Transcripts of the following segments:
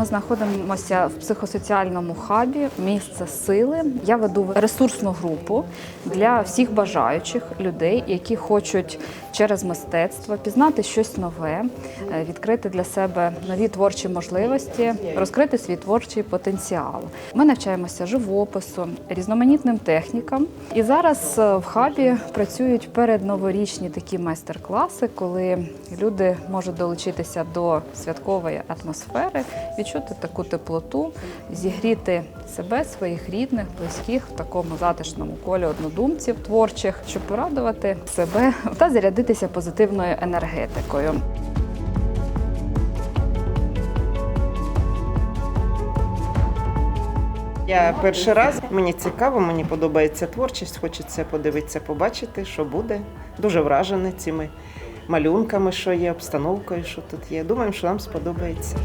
Ми знаходимося в психосоціальному хабі місце сили. Я веду ресурсну групу для всіх бажаючих людей, які хочуть через мистецтво пізнати щось нове, е, відкрити для себе нові творчі можливості, розкрити свій творчий потенціал. Ми навчаємося живопису, різноманітним технікам. І зараз е, в хабі працюють передноворічні такі майстер-класи, коли люди можуть долучитися до святкової атмосфери, відчути таку теплоту, зігріти себе, своїх рідних, близьких в такому затишному колі однодумців творчих, щоб порадувати себе та зарядитися позитивною енергетикою. Я перший раз, мені цікаво, мені подобається творчість, хочеться подивитися, побачити, що буде. Дуже вражений цими малюнками, що є, обстановкою, що тут є. Думаємо, що нам сподобається.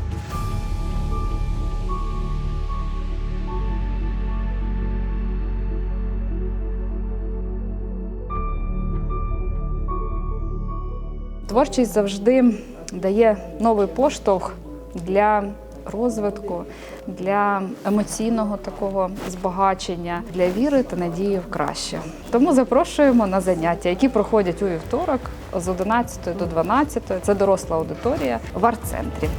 Творчість завжди дає новий поштовх для розвитку, для емоційного такого збагачення, для віри та надії в краще. Тому запрошуємо на заняття, які проходять у вівторок з 11 до 12. Це доросла аудиторія в арт-центрі.